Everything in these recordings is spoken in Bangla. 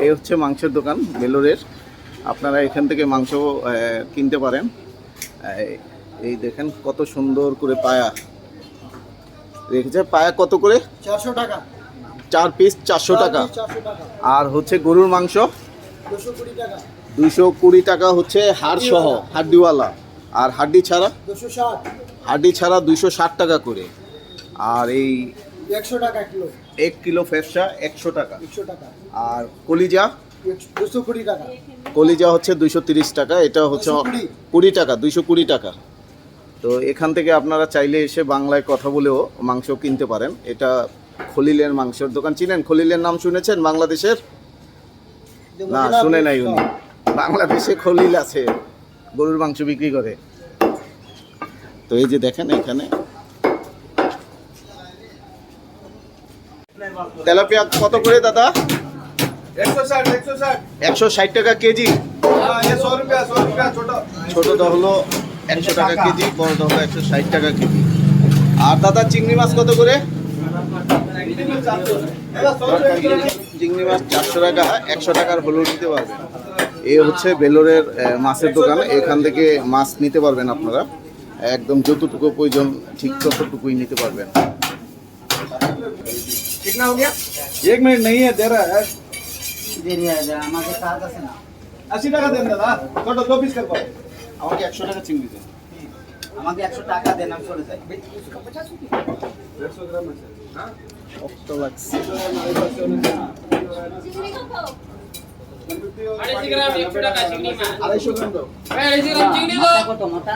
এই হচ্ছে মাংসের দোকান বেলোরের আপনারা এখান থেকে মাংস কিনতে পারেন। এই- দেখেন কত সুন্দর করে পায়া। রেখেছে পায়া কত করে? চারশো টাকা। চার পিস চারশো টাকা। আর হচ্ছে গরুর মাংস? দুশো কুড়ি টাকা। কুড়ি টাকা হচ্ছে হাড় সহ হাড্ডিওয়ালা। আর হাড্ডি ছাড়া? দুশো ষাট। হাড্ডি ছাড়া দুইশো ষাট টাকা করে। আর এই একশো টাকা কিলো। এক কিলো ফেসা একশো টাকা। একশো টাকা। আর কলিজা? দুশো কুড়ি টাকা। কলিজা হচ্ছে দুইশো তিরিশ টাকা এটা হচ্ছে কুড়ি। টাকা দুইশো কুড়ি টাকা। তো এখান থেকে আপনারা চাইলে এসে বাংলায় কথা বলেও মাংস কিনতে পারেন। এটা খলিলের মাংসের দোকান। চিনেন খলিলের নাম শুনেছেন বাংলাদেশের? না শুনে নাই উনি। বাংলাদেশে খলিল আছে গরুর মাংস বিক্রি করে। তো এই যে দেখেন এখানে। তেলাপিয়া কত করে দাদা? একশো ষাট টাকা কেজি। ছোট ধরলো একশো টাকা কেজি, বড় ধরলো একশো ষাট টাকা কেজি। আর দাদা চিংড়ি মাছ কত করে? চিংড়ি মাছ চারশো টাকা, একশো টাকার হলুদ নিতে পারবেন। এ হচ্ছে বেলোরের মাছের দোকান। এখান থেকে মাছ নিতে পারবেন আপনারা। একদম যতটুকু প্রয়োজন ঠিক ততটুকুই নিতে পারবেন कितना हो गया एक मिनट नहीं है दे रहा है দেরি হয়ে যায় আমাকে কাজ আছে না अस्सी टका देना दादा छोटा दो पीस कर पाओ আমাকে একশো টাকা চিংড়ি দেন আমাকে একশো টাকা দেন আমি চলে যাই डेढ़ सौ ग्राम है सर हाँ কত লাগছে আড়াইশো গ্রাম একশো টাকা চিংড়ি মাছ আড়াইশো গ্রাম দাও আড়াইশো গ্রাম চিংড়ি তো কত মোটা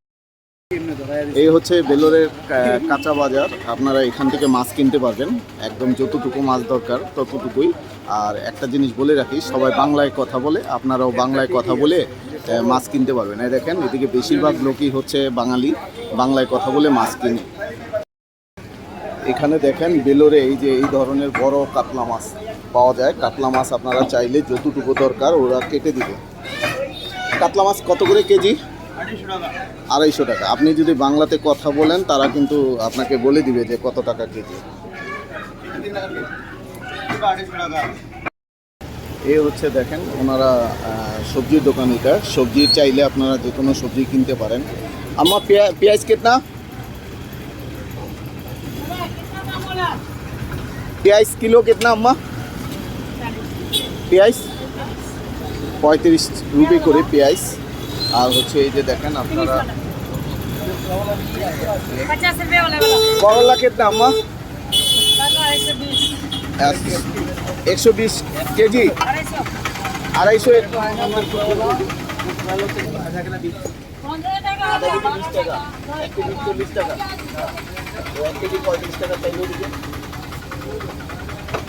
এই হচ্ছে বেলোরের কাঁচা বাজার। আপনারা এখান থেকে মাছ কিনতে পারবেন। একদম যতটুকু মাছ দরকার, ততটুকুই। আর একটা জিনিস বলে রাখি, সবাই বাংলায় কথা বলে, আপনারাও বাংলায় কথা বলে মাছ কিনতে পারবেন। এই দেখেন, এদিকে বেশিরভাগ লোকই হচ্ছে বাঙালি, বাংলায় কথা বলে মাছ কিনে। এখানে দেখেন বেলোরে এই যে, এই ধরনের বড় কাতলা মাছ পাওয়া যায়। কাতলা মাছ আপনারা চাইলে যতটুকু দরকার ওরা কেটে দিবে। কাতলা মাছ কত করে কেজি? আড়াইশো টাকা। আপনি যদি বাংলাতে কথা বলেন, তারা কিন্তু আপনাকে বলে দিবে যে কত টাকা কেজি। এ হচ্ছে দেখেন, ওনারা সবজির দোকান এটা সবজি চাইলে আপনারা যে কোনো সবজি কিনতে পারেন। আমার পেঁয়া- পেঁয়াজ পেঁয়াজ কিলো কেটনা আম্মা? পেঁয়াজ? পঁয়ত্রিশ রুপি করে পেঁয়াজ। আর হচ্ছে এই যে দেখেন আপনারা করলা কে দাম একশো বিশ কেজি? আড়াইশো পঁয়ত্রিশ টাকা পঁয়ত্রিশ টাকা। তাই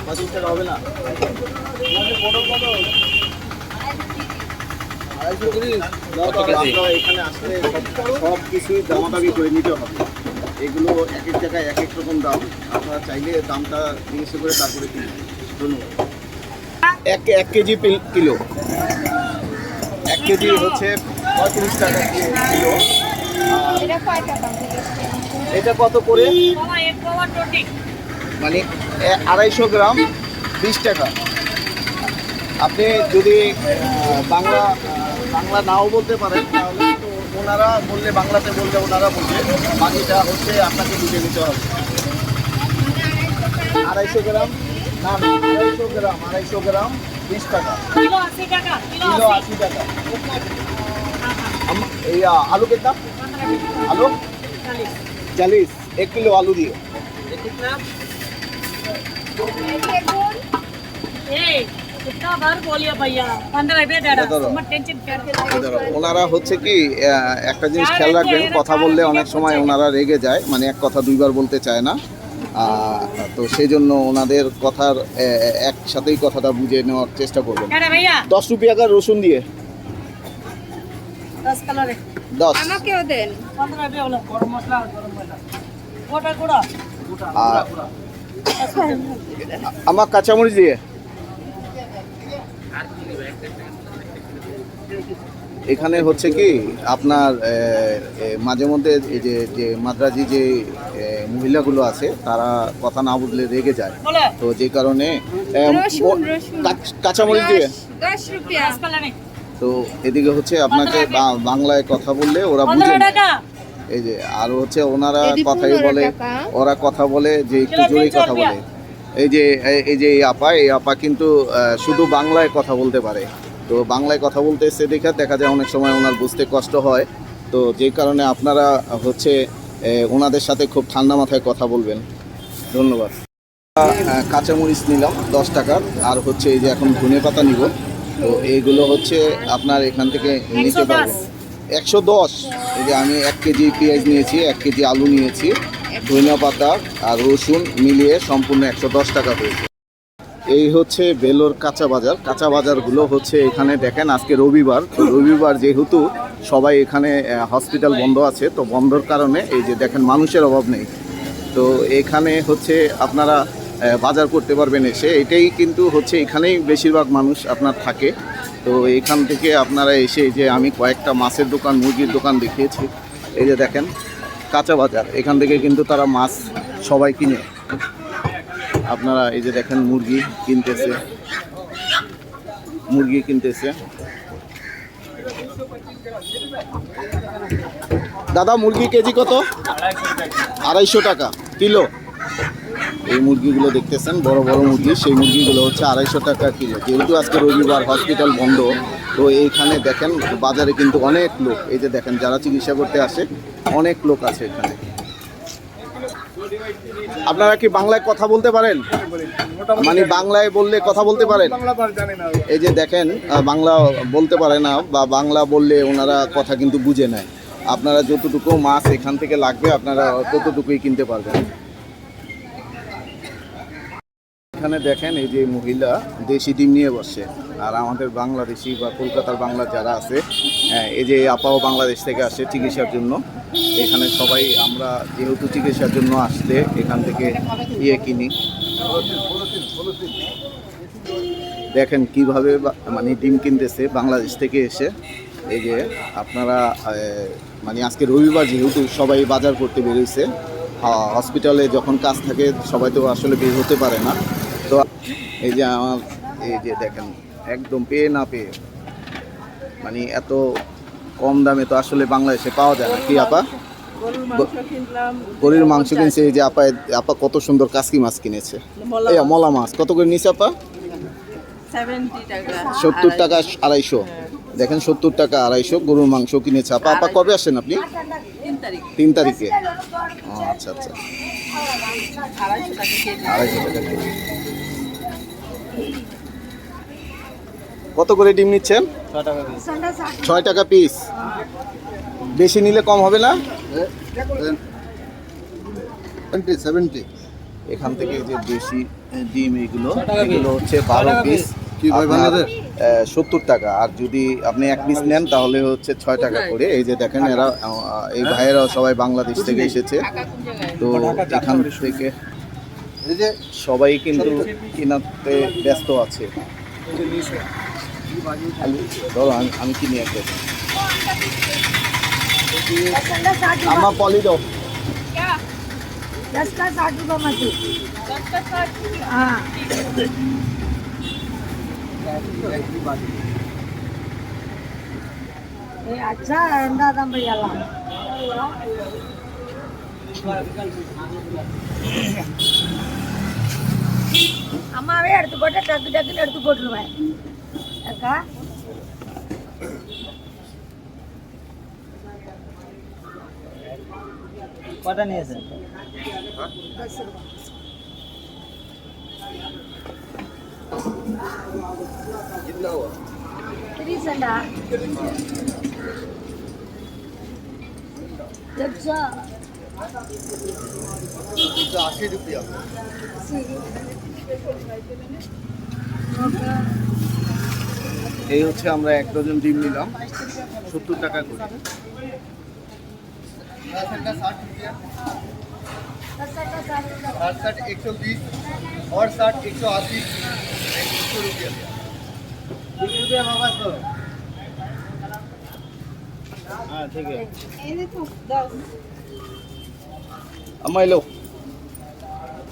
পঁচিশ টাকা হবে না সব- সব কিছুই দামাদামি করে নিতে হবে। এগুলো এক এক জায়গায় এক এক রকম দাম। আপনারা চাইলে দামটা জিজ্ঞেস করে তারপরে কিনবেন ধন্যবাদ। এক এক কেজি কিলো। এক কেজি হচ্ছে পঁয়ত্রিশ টাকা কিলো। এটা কত করে? মানে আড়াইশো গ্রাম বিশ টাকা। আপনি যদি বাংলা বাংলা নাও বলতে পারেন তাহলে তো ওনারা বললে বাংলাতে বললে ওনারা বলবে বাকিটা হচ্ছে আপনাকে বুঝে নিতে হবে আড়াইশো গ্রাম না না আড়াইশো গ্রাম আড়াইশো গ্রাম বিশ টাকা কিলো আশি টাকা কিলো কিলো আশি আশি টাকা আম- এই আ, আলু कितना आलू चालीस एक किलो आलू दिए ए कितना ওনারা হচ্ছে কি একটা জিনিস খেয়াল রাখবেন কথা বললে অনেক সময় ওনারা রেগে যায় মানে এক কথা দুইবার বলতে চায় না। তো সেই জন্য ওনাদের কথার একসাথেই কথাটা বুঝে নেওয়ার চেষ্টা করবেন। দশ রুপিয়া কার রসুন দিয়ে। আমার কাঁচামরিচ দিয়ে। এখানে হচ্ছে কি আপনার মাঝে মধ্যে যে যে মাদ্রাজি যে মহিলাগুলো আছে তারা কথা না বুঝলে রেগে যায়। তো যে কারণে কাঁচামরিচ দিয়ে। তো এদিকে হচ্ছে আপনাকে বাংলায় কথা বললে ওরা বুঝে এই যে আর হচ্ছে ওনারা কথাই বলে ওরা কথা বলে যে একটু জোরেই কথা বলে। এই যে এই যে এই আপা এই আপা কিন্তু শুধু বাংলায় কথা বলতে পারে। তো বাংলায় কথা বলতে এসে দেখে দেখা যায় অনেক সময় ওনার বুঝতে কষ্ট হয়। তো যে কারণে আপনারা হচ্ছে ওনাদের সাথে খুব ঠান্ডা মাথায় কথা বলবেন। ধন্যবাদ। কাঁচামরিচ নিলাম দশ টাকার আর হচ্ছে এই যে এখন ধনে পাতা নিব। তো এইগুলো হচ্ছে আপনার এখান থেকে নিতে 110 পারবেন। একশো দশ। এই যে আমি এক কেজি পেঁয়াজ নিয়েছি এক কেজি আলু নিয়েছি। ধনিয়া পাতা আর রসুন মিলিয়ে সম্পূর্ণ একশো দশ টাকা হয়েছে। এই হচ্ছে বেলোর কাঁচা বাজার। কাঁচা বাজারগুলো হচ্ছে এখানে দেখেন আজকে রবিবার। তো রবিবার যেহেতু সবাই এখানে হসপিটাল বন্ধ আছে, তো বন্ধর কারণে এই যে দেখেন মানুষের অভাব নেই। তো এখানে হচ্ছে আপনারা বাজার করতে পারবেন এসে। এটাই কিন্তু হচ্ছে এখানেই বেশিরভাগ মানুষ আপনার থাকে। তো এখান থেকে আপনারা এসে যে আমি কয়েকটা মাছের দোকান, মুরগির দোকান দেখিয়েছি। এই যে দেখেন, কাঁচা বাজার। এখান থেকে কিন্তু তারা মাছ সবাই কিনে। আপনারা এই যে দেখেন মুরগি কিনতেছে। মুরগি কিনতেছে। দাদা, মুরগি কেজি কত? আড়াইশো টাকা কিলো। এই মুরগিগুলো দেখতেছেন, বড় বড় মুরগি, সেই মুরগিগুলো হচ্ছে আড়াইশো টাকা কিলো। যেহেতু আজকে রবিবার হসপিটাল বন্ধ, তো এইখানে দেখেন বাজারে কিন্তু অনেক লোক। এই যে দেখেন, যারা চিকিৎসা করতে আসে, অনেক লোক আছে এখানে। আপনারা কি বাংলায় কথা বলতে পারেন? মানে বাংলায় বললে কথা বলতে পারেন? এই যে দেখেন বাংলা বলতে পারে না বা বাংলা বললে ওনারা কথা কিন্তু বুঝে নেয়। আপনারা যতটুকু মাছ এখান থেকে লাগবে, আপনারা ততটুকুই কিনতে পারবেন। এখানে দেখেন এই যে মহিলা দেশি ডিম নিয়ে বসছে। আর আমাদের বাংলাদেশি বা কলকাতার বাংলা যারা আছে হ্যাঁ, এই যে আপাও বাংলাদেশ থেকে আসে চিকিৎসার জন্য। এখানে সবাই আমরা যেহেতু চিকিৎসার জন্য আসলে এখান থেকে ইয়ে কিনি। দেখেন কীভাবে মানে ডিম কিনতেছে বাংলাদেশ থেকে এসে। এই যে আপনারা মানে আজকে রবিবার যেহেতু সবাই বাজার করতে বেরোইছে আহ, হসপিটালে যখন কাজ থাকে সবাই তো আসলে বের হতে পারে না। তো এই যে আমার এই যে দেখেন একদম পেয়ে না পেয়ে মানে এত কম দামে তো আসলে বাংলাদেশে পাওয়া যায় না। কি আপা? গরুর মাংস কিনছে এই যে আপা আপা কত সুন্দর কাসকি মাছ কিনেছে। এই মলা মাছ কত করে নিছে আপা? সত্তর টাকা আড়াইশো। দেখেন সত্তর টাকা আড়াইশো গরুর মাংস কিনেছে আপা। আপা কবে আসেন আপনি? তিন তারিখে। আচ্ছা আচ্ছা। আড়াইশো টাকা। কত করে ডিম নিচ্ছেন? ছয় টাকা পিস বেশি নিলে কম হবে না? সেভেন্টি এখান থেকে যে দেশি ডিম এগুলো এগুলো হচ্ছে বারো পিস? সত্তর টাকা। আর যদি আপনি এক পিস নেন তাহলে হচ্ছে ছয় টাকা করে। এই যে দেখেন এরা এই ভাইয়েরাও সবাই বাংলাদেশ থেকে এসেছে। তো এখান থেকে সবাই কিন্তু কেনাতে ব্যস্ত আছে আলু, ধরো আমি আমি কিনি একটা আমার পলি দাও दस का साठ रुपये मछली हाँ ये अच्छा है अंडा दम भैया ला அம்மாவே எடுத்து போட்டு டக்கு டக்குன்னு எடுத்து போட்டுருவேன். அக்கா? பட்டனே சார் ரீசண்டா Good job. एक सौ अस्सी रुपया এই হচ্ছে আমরা এক ডজন ডিম নিলাম সত্তর টাকা করে साठ रुपया साठ साठ एक सौ बीस और साठ एक सौ अस्सी एक सौ रुपया बीस रुपया बाबा तो हाँ ठीक है আম্মা এলো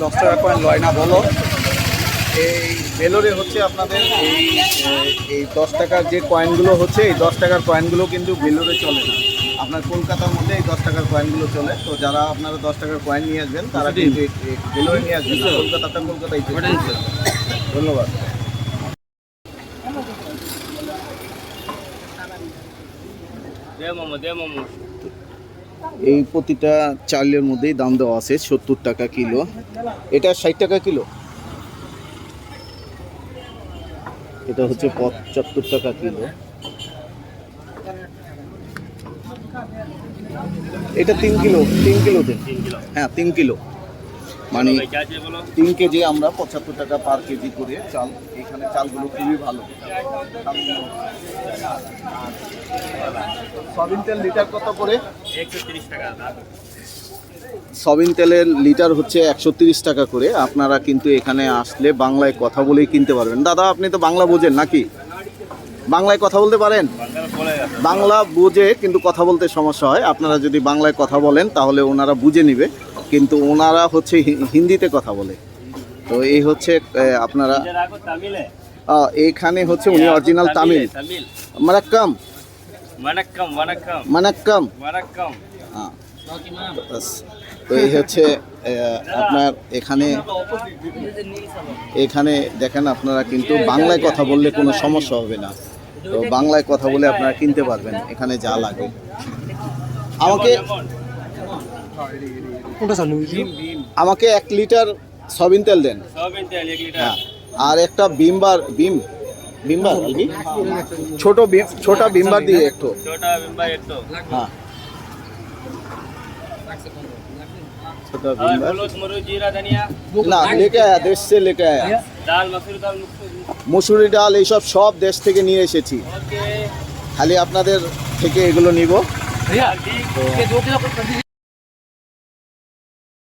দশ টাকা কয়েন লয় না বলো। এই বেলোরে হচ্ছে আপনাদের এই এই দশ টাকার যে কয়েনগুলো হচ্ছে এই দশ টাকার কয়েনগুলো কিন্তু বেলোরে চলে না। আপনার কলকাতার মধ্যে এই দশ টাকার কয়েনগুলো চলে। তো যারা আপনারা দশ টাকার কয়েন নিয়ে আসবেন তারা কিন্তু বেলোরে নিয়ে আসবেন। কলকাতাটা কলকাতায় ধন্যবাদ দে মোমো দে মোমো এই প্রতিটা চালের মধ্যেই দাম দেওয়া আছে সত্তর টাকা কিলো। এটা ষাট টাকা কিলো? এটা হচ্ছে পঁচাত্তর টাকা কিলো। এটা তিন কিলো তিন কিলো। দিন হ্যাঁ তিন কিলো। মানে তিন কেজি আমরা পঁচাত্তর টাকা পার কেজি করে চাল এখানে চালগুলো খুবই ভালো। সয়াবিন তেল লিটার কত করে? সয়াবিন তেলের লিটার হচ্ছে একশো তিরিশ টাকা করে। আপনারা কিন্তু এখানে আসলে বাংলায় কথা বলেই কিনতে পারবেন। দাদা আপনি তো বাংলা বোঝেন নাকি? বাংলায় কথা বলতে পারেন? বাংলা বুঝে কিন্তু কথা বলতে সমস্যা হয়। আপনারা যদি বাংলায় কথা বলেন তাহলে ওনারা বুঝে নিবে। কিন্তু ওনারা হচ্ছে হিন্দিতে কথা বলে। তো এই হচ্ছে আপনারা এখানে হচ্ছে উনি অরিজিনাল তামিল মানাক্কাম। মানাক্কাম মানাক্কাম। তো এই হচ্ছে আপনার এখানে এখানে দেখেন আপনারা কিন্তু বাংলায় কথা বললে কোনো সমস্যা হবে না। তো বাংলায় কথা বলে আপনারা কিনতে পারবেন এখানে যা লাগে। আমাকে কোনটা আমাকে এক লিটার সয়াবিন তেল দেন। হ্যাঁ। আর একটা বিমবার বিম? বিমবার ছোট বিম ছোটা বিমবার দিয়ে একটু। হ্যাঁ। না লেকে আয়া লেকে মুসুরি ডাল এইসব সব দেশ থেকে নিয়ে এসেছি। খালি আপনাদের থেকে এগুলো নিব।